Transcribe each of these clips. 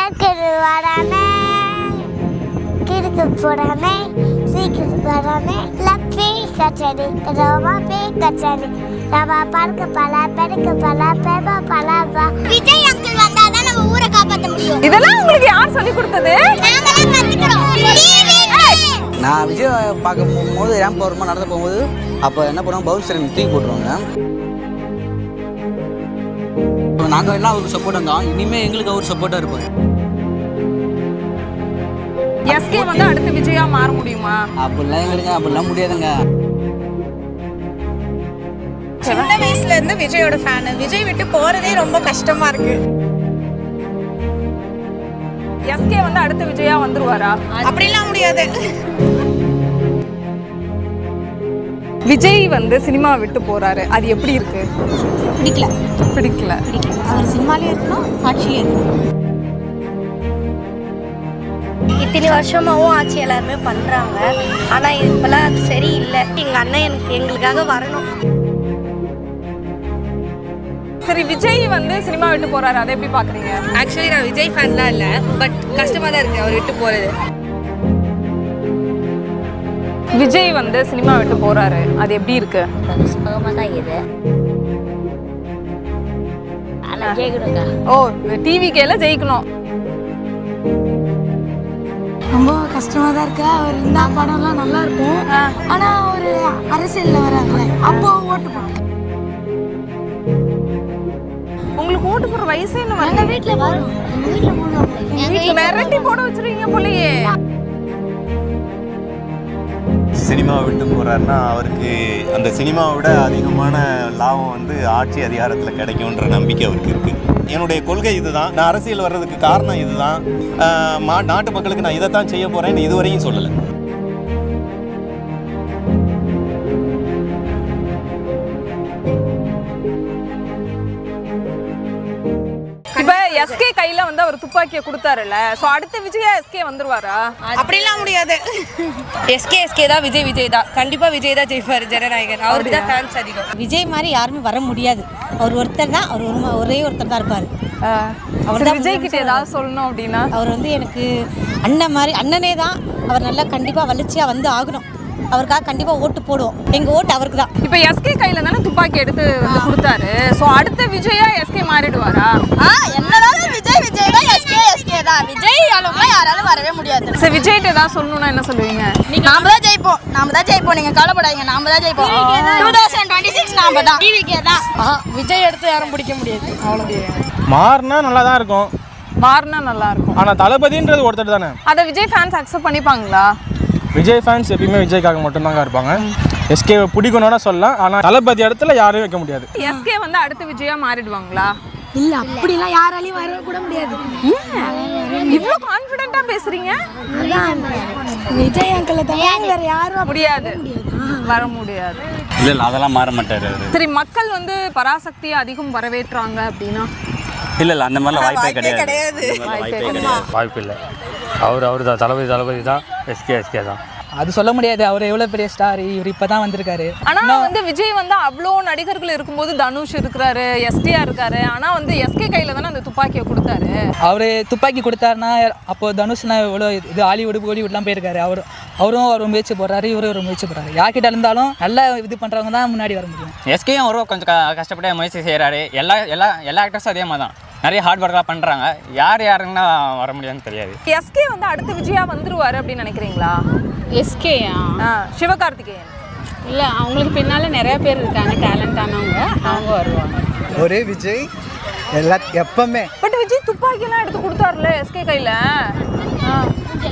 கேட்குது வரானே கிறுக்கு போடானே சீக்கிரம் வரானே லப்பி கச்சடி ரவா பே கச்சடி ரவா பறக்க பல பெருக்க பல பேபா பலாபா விஜய் அங்கிள் வந்தா தான் நம்ம ஊரை காப்பாற்ற முடியும். இதெல்லாம் உங்களுக்கு யார் சொல்லி கொடுத்தது? நாங்களாம் கத்துக்கிறோம் நான் விஜய் பார்க்க போகும்போது ரேம்ப் ஓரமாக நடந்து போகும்போது அப்போ என்ன பண்ணுவோம்? பவுன்சர் தூக்கி போட்டுருவாங்க. நாங்கள் எல்லாம் அவருக்கு சப்போர்ட் இருந்தோம் இனிமேல் எங்களுக்கு அவர் சப்போர்ட்டாக இருப்பார். எஸ்கே வந்து அடுத்த விஜயா மாற முடியுமா? அப்படிலாம் எங்களுக்கு அப்படிலாம் முடியாதுங்க. சின்ன வயசுல இருந்து விஜயோட ஃபேன் விஜய் விட்டு போறதே ரொம்ப கஷ்டமா இருக்கு. எஸ்கே வந்து அடுத்த விஜயா வந்துருவாரா? அப்படிலாம் முடியாது. விஜய் வந்து சினிமா விட்டு போறாரு. அது எப்படி இருக்கு? பிடிக்கல. பிடிக்கல. அவர் சினிமாலே இருக்கணும் ஆட்சியிலே இருக்கணும். இத்தனை வருஷமாவும் ஆட்சி எல்லாருமே பண்றாங்க. ஆனா இப்பெல்லாம் அது சரியில்லை. எங்க அண்ணன் எனக்கு எங்களுக்காக வரணும். சரி விஜய் வந்து சினிமா விட்டு போறாரு. அதை எப்படி பாக்குறீங்க? ஆக்சுவலி நான் விஜய் ஃபேன்லாம் இல்லை. பட் கஷ்டமாக தான் இருக்கு. அவர் விட்டு போகிறது விஜய் வந்து சினிமா விட்டு போறாரு. அது எப்படி இருக்கு? சுகமாக தான் இது. ஆனால் ஓ டிவிக்கேல ஜெயிக்கணும். ரொம்ப கஷ்டமா தான் இருக்கு. அவர் இருந்தா படம்லாம் நல்லா இருக்கும். ஆனா ஒரு அரசியல்ல வராங்கல்ல அப்போ ஓட்டு போட்டு. உங்களுக்கு ஓட்டு போற வயசே என்ன எங்க வரல வீட்டுல வரும் எங்க வீட்டில் போடுவாங்க வீட்டுல மிரட்டி போட வச்சிருக்கீங்க போலயே. சினிமா விட்டு போறாருன்னா அவருக்கு அந்த சினிமாவை விட அதிகமான லாபம் வந்து ஆட்சி அதிகாரத்தில் கிடைக்கும்ன்ற நம்பிக்கை அவருக்கு இருக்கு. என்னுடைய கொள்கை இதுதான். நான் அரசியல் வர்றதுக்கு காரணம் இதுதான். மா- நாட்டு மக்களுக்கு நான் இதைத்தான் செய்ய போறேன்னு இதுவரையும் சொல்லலை. அவர் துப்பாக்கியை கொடுத்தாருல்ல. சோ அடுத்த விஜயா எஸ்கே வந்துருவாரா? அப்படிலாம் முடியாது. எஸ்கே எஸ்கே தான் விஜய் விஜய் தான். கண்டிப்பாக விஜய் தான் ஜெயிப்பார் ஜனநாயகன். அவருக்கு தான் ஃபேன்ஸ் அதிகம். விஜய் மாதிரி யாருமே வர முடியாது. அவர் ஒருத்தர் தான் அவர் ஒரு ஒரே ஒருத்தர் தான் இருப்பார். அவர் விஜய் கிட்ட ஏதாவது சொல்லணும் அப்படின்னா? அவர் வந்து எனக்கு அண்ணன் மாதிரி அண்ணனே தான். அவர் நல்லா கண்டிப்பாக வளர்ச்சியாக வந்து ஆகணும். அவருக்காக கண்டிப்பாக ஓட்டு போடுவோம். எங்கள் ஓட்டு அவருக்கு தான். இப்ப எஸ்கே கையில தானே துப்பாக்கி எடுத்து வந்து கொடுத்தாரு. சோ அடுத்த விஜயா எஸ்கே மாறிடுவாரா? ஆ என்னதான் விஜய் தான் எஸ்கே எஸ்கே தான். விஜய் அளவுக்குலாம் யாராலும் வரவே முடியாது. சரி விஜய்கிட்ட ஏதாவது சொல்லணும்னா என்ன சொல்லுவீங்க? நாம தான் ஜெயிப்போம். நாம தான் ஜெயிப்போம். நீங்க கவலைப்படாதீங்க. நாம தான் ஜெயிப்போம். டூ தௌசண்ட் டுவெண்ட்டி சிக்ஸ் நாம தான். டிவிக்கே தான். விஜய் எடுத்து யாரும் பிடிக்க முடியாது. அவ்வளோ மாறினா நல்லா தான் இருக்கும். மாறினா நல்லா இருக்கும் ஆனால் தளபதின்றது ஒருத்தர் தானே? அத விஜய் ஃபேன்ஸ் அக்செப்ட் பண்ணிப்பாங்களா? விஜய் ஃபேன்ஸ் எப்பயுமே விஜய்க்காக மட்டும்தாங்க இருப்பாங்க. எஸ்கே பிடிக்கணும்னா சொல்லலாம். ஆனால் தளபதி இடத்துல யாரையும் வைக்க முடியாது. எஸ்கே வந்து அடுத்த விஜயா மாறிடுவாங்களா? இல்ல அப்படிலாம் யாராலையும் வர கூட முடியாது இவ்ளோ கான்ஃபிடென்ட்டா பேசுறீங்க? விஜய் அங்கிள் தான் வேற யாரும் முடியாது. வர முடியாது. இல்லை இல்லை அதெல்லாம் மாற மாட்டார் சரி மக்கள் வந்து பராசக்தியை அதிகம் வரவேற்றாங்க அப்படின்னா? இல்லை இல்லை அந்த மாதிரிலாம் வாய்ப்பே கிடையாது. வாய்ப்பே கிடையாது. வாய்ப்பு இல்லை. அவர் அவர் தான் தளபதி தளபதி தான் எஸ்கே எஸ்கே தான். அது சொல்ல முடியாது. அவர் எவ்வளோ பெரிய ஸ்டார் இவர் இப்போ தான் வந்திருக்காரு. ஆனா வந்து விஜய் வந்து அவ்வளோ நடிகர்கள் இருக்கும்போது தனுஷ் இருக்கிறாரு எஸ்டிஆர் இருக்காரு. ஆனா வந்து எஸ்கே கையில தானே அந்த துப்பாக்கியை கொடுத்தாரு. அவர் துப்பாக்கி கொடுத்தாருன்னா அப்போ தனுஷ்னா எவ்வளோ இது ஹாலிவுட் பாலிவுட்லாம் போயிருக்காரு. அவர் அவரும் ஒரு முயற்சி போடுறாரு இவரும் ஒரு முயற்சி போடுறாரு. யார்கிட்ட இருந்தாலும் நல்லா இது பண்ணுறவங்க தான் முன்னாடி வர முடியும். எஸ்கேயும் அவரும் கொஞ்சம் க- கஷ்டப்பட்டு முயற்சி செய்கிறாரு எல்லா எல்லா எல்லா ஆக்டர்ஸும் அதே மாதிரி தான். நிறைய ஹார்ட் ஒர்க்காக பண்ணுறாங்க யார் யாருன்னா வர முடியாதுன்னு தெரியாது. எஸ்கே வந்து அடுத்த விஜயா வந்துருவாரு அப்படின்னு நினைக்கிறீங்களா? எஸ்கேயா ஆ, சிவகார்த்திகேயன். இல்லை அவங்களுக்கு பின்னால் நிறைய பேர் இருக்காங்க டேலண்டானவங்க அவங்க வருவாங்க. ஒரே விஜய் எல்லா எப்பவுமே. பட் விஜய் துப்பாக்கி எல்லாம் எடுத்து கொடுத்தாருல எஸ்கே கையில? ஆ.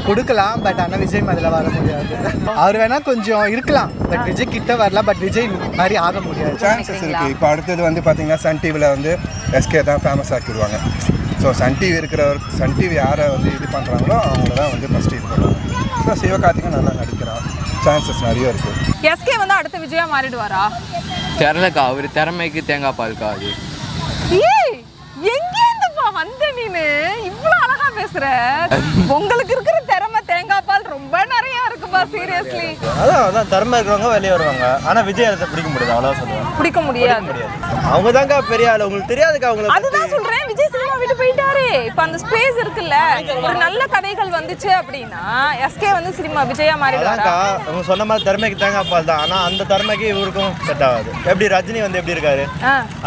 கொடுக்கலாம் பட் ஆனால் விஜய் மாதிரில வர முடியாது. அவர் வேணா கொஞ்சம் இருக்கலாம் பட் விஜய் கிட்ட வரலாம் பட் விஜய் மாதிரி ஆக முடியாது. சான்சஸ் இருக்குது இப்போ அடுத்தது வந்து பார்த்தீங்கன்னா சன் டிவியில் வந்து எஸ்கே தான் ஃபேமஸ் ஆக்கிடுவாங்க. ஸோ சன் டிவி இருக்கிறவர் சன் டிவி யாரை வந்து இது பண்ணுறாங்களோ அவங்கள தான் வந்து ஃபஸ்ட்டு இது பண்ணுவாங்க. ஸோ சிவகார்த்திகன் நல்லா நடிக்கிறான். சான்சஸ் நிறைய இருக்குது எஸ்கே வந்து அடுத்த விஜயா மாறிடுவாரா? தெரிலக்கா அவர் திறமைக்கு தேங்காய் பால்க்கா அது. ஏய் எங்கேருந்துப்பா வந்த நீனு இவ்வளவு அழகா பேசுற. உங்களுக்கு இருக்கிற திறமை தேங்காய் பால் ரொம்ப நிறைய இருக்குப்பா சீரியஸ்லி அதான் அதான் திறமை இருக்கிறவங்க வெளியே வருவாங்க. ஆனால் விஜய் இடத்த பிடிக்க முடியாது அவ்வளோ சொல்லுவாங்க. பிடிக்க முடியாது. அவங்க தாங்க பெரிய ஆள் உங்களுக்கு தெரியாதுக்கா அவங்களுக்கு அதுதான் சொல்றேன் விஜய் போயிட்டாரு. இப்ப அந்த ஸ்பேஸ் இருக்குல்ல. ஒரு நல்ல கதைகள் வந்துச்சு அப்படின்னா எஸ்கே வந்து சினிமா விஜயா மாறிடுவாரா? அவங்க சொன்ன மாதிரி திறமைக்கு தேங்காய் பால் தான். ஆனால் அந்த திறமைக்கு இவருக்கும் செட் ஆகாது. எப்படி ரஜினி வந்து எப்படி இருக்காரு.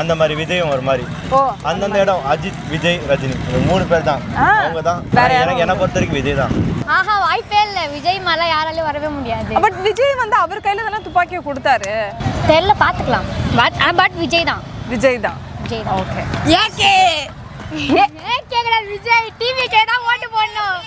அந்த மாதிரி விஜயும் ஒரு மாதிரி. ஓ. அந்தந்த இடம் அஜித் விஜய் ரஜினி. இந்த மூணு பேர் தான். அவங்க தான். வேற யாரும் எனக்கு என்ன பொறுத்த வரைக்கும் விஜய் தான். ஆஹா வாய்ப்பே இல்லை. விஜய் மேலே யாராலையும் வரவே முடியாது. பட் விஜய் வந்து அவர் கையில தானே துப்பாக்கியை கொடுத்தாரு? தெரியல பார்த்துக்கலாம். பட் பட் விஜய் தான். விஜய் தான். விஜய் தான். Okay AK AK Vijay TV தான் ஓட்டு போடணும்?